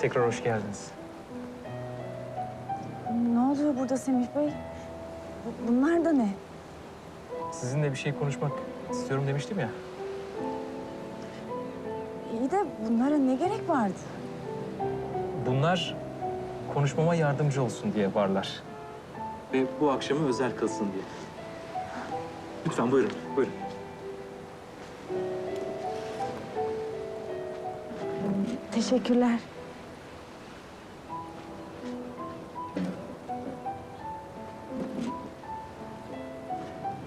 Tekrar hoş geldiniz. Ne oluyor burada Semih Bey? Bu- Bunlar da ne? Sizinle bir şey konuşmak istiyorum demiştim ya. İyi de bunlara ne gerek vardı? Bunlar konuşmama yardımcı olsun diye varlar. Ve bu akşamı özel kılsın diye. Lütfen buyurun, buyurun. Teşekkürler.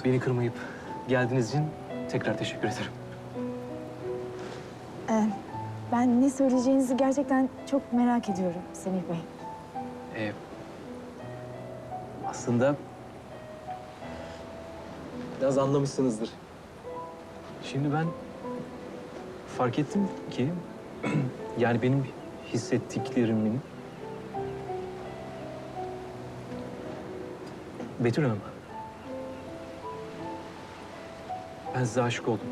Beni kırmayıp geldiğiniz için tekrar teşekkür ederim. Ee, ben ne söyleyeceğinizi gerçekten çok merak ediyorum Semih Bey. Ee, aslında biraz anlamışsınızdır. Şimdi ben fark ettim ki yani benim hissettiklerimin Betül Hanım. Ben size aşık oldum.